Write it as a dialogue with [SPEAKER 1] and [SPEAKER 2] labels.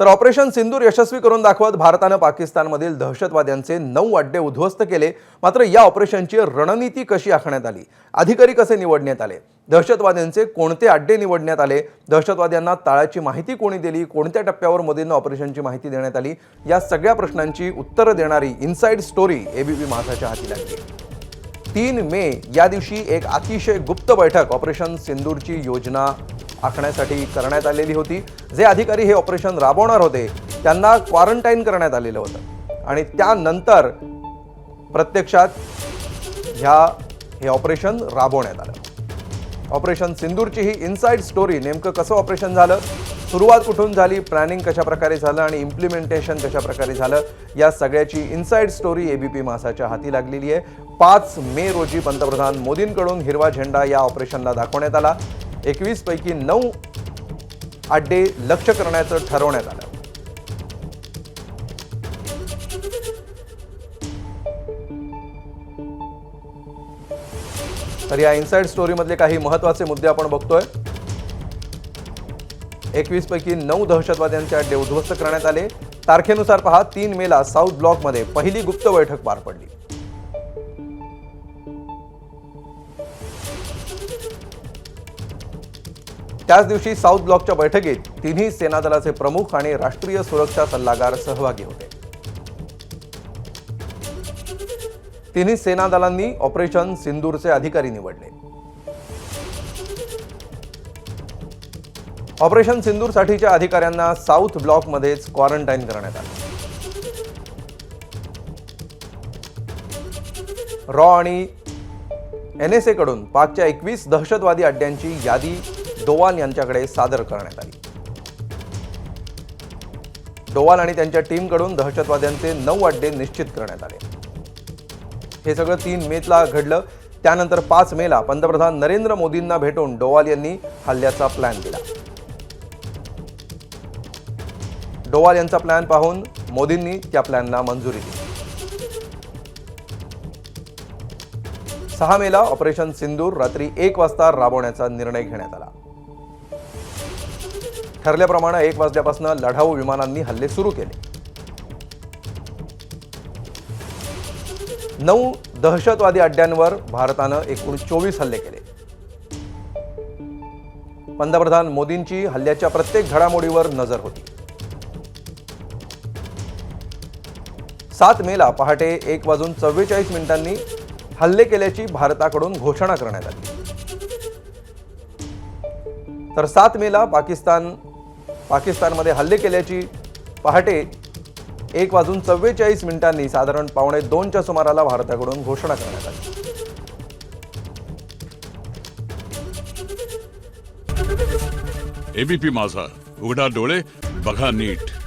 [SPEAKER 1] तर ऑपरेशन सिंदूर यशस्वी करून दाखवत भारतानं पाकिस्तानमधील दहशतवाद्यांचे नऊ अड्डे उद्ध्वस्त केले. मात्र या ऑपरेशनची रणनीती कशी आखण्यात आली? अधिकारी कसे निवडण्यात आले? दहशतवाद्यांचे कोणते अड्डे निवडण्यात आले? दहशतवाद्यांना ताळाची माहिती कोणी दिली? कोणत्या टप्प्यावर मोदींना ऑपरेशनची माहिती देण्यात आली? या सगळ्या प्रश्नांची उत्तरं देणारी इनसाइड स्टोरी एबीपी माझाच्या हाती लागली. तीन मे या दिवशी एक अतिशय गुप्त बैठक ऑपरेशन सिंदूरची योजना आखण्यासाठी करण्यात आलेली होती. जे अधिकारी हे ऑपरेशन राबवणार होते त्यांना क्वारंटाईन करण्यात आलेलं होतं. आणि त्यानंतर प्रत्यक्षात ह्या हे ऑपरेशन राबवण्यात आलं. ऑपरेशन सिंदूरची ही इनसाईड स्टोरी नेमकं कसं ऑपरेशन झालं सुरुवात कुठून झाली प्लॅनिंग कशा प्रकारे झालं आणि इम्प्लिमेंटेशन कशा प्रकारे झालं या सगळ्याची इनसाईड स्टोरी एबीपी मासाच्या हाती लागलेली आहे. पाच मे रोजी पंतप्रधान मोदींकडून हिरवा झेंडा या ऑपरेशनला दाखवण्यात आला. एकवीस पैकी नऊ अड्डे लक्ष करण्याचं ठरवण्यात आलं. तर या इन्साइड स्टोरीमधले काही महत्त्वाचे मुद्दे आपण बघतोय. एकवीस पैकी नऊ दहशतवाद्यांचे अड्डे उद्ध्वस्त करण्यात आले. तारखेनुसार पहा तीन मेला साऊथ ब्लॉकमध्ये पहिली गुप्त बैठक पार पडली. त्याच दिवशी साऊथ ब्लॉकच्या बैठकीत तिन्ही सेना दलाचे प्रमुख आणि राष्ट्रीय सुरक्षा सल्लागार सहभागी होते. तिन्ही सेना दलांनी ऑपरेशन सिंदूरचे अधिकारी निवडले. ऑपरेशन सिंदूरसाठीच्या अधिकाऱ्यांना साऊथ ब्लॉकमध्येच क्वारंटाईन करण्यात आलं. रॉ आणि एन एसकडून पाकच्या एकवीस दहशतवादी अड्ड्यांची यादी डोवाल यांच्याकडे सादर करण्यात आली. डोवाल आणि त्यांच्या टीमकडून दहशतवाद्यांचे नऊ अड्डे निश्चित करण्यात आले. हे सगळं तीन मेला घडलं. त्यानंतर पाच मेला पंतप्रधान नरेंद्र मोदींना भेटून डोवाल यांनी हल्ल्याचा प्लॅन दिला डोवाल यांचा प्लॅन पाहून मोदींनी त्या प्लॅनला मंजुरी दिली. सहा मेला ऑपरेशन सिंदूर रात्री एक वाजता राबवण्याचा निर्णय घेण्यात आला. ठरल्याप्रमाणे एक वाजल्यापासून लढाऊ विमानांनी हल्ले सुरू केले. नऊ दहशतवादी अड्ड्यांवर भारतानं एकूण चोवीस हल्ले केले. पंतप्रधान मोदींची हल्ल्याच्या प्रत्येक घडामोडीवर नजर होती. सात मेला पहाटे एक वाजून चव्वेचाळीस मिनिटांनी हल्ले केल्याची भारताकडून घोषणा करण्यात आली. तर सात मेला पाकिस्तान पाकिस्तानमध्ये हल्ले केल्याची पहाटे एक वाजून चव्वेचाळीस मिनिटांनी साधारण पावणे दोनच्या सुमाराला भारताकडून घोषणा करण्यात आली.
[SPEAKER 2] एबीपी माझा. उघडा डोळे बघा नीट.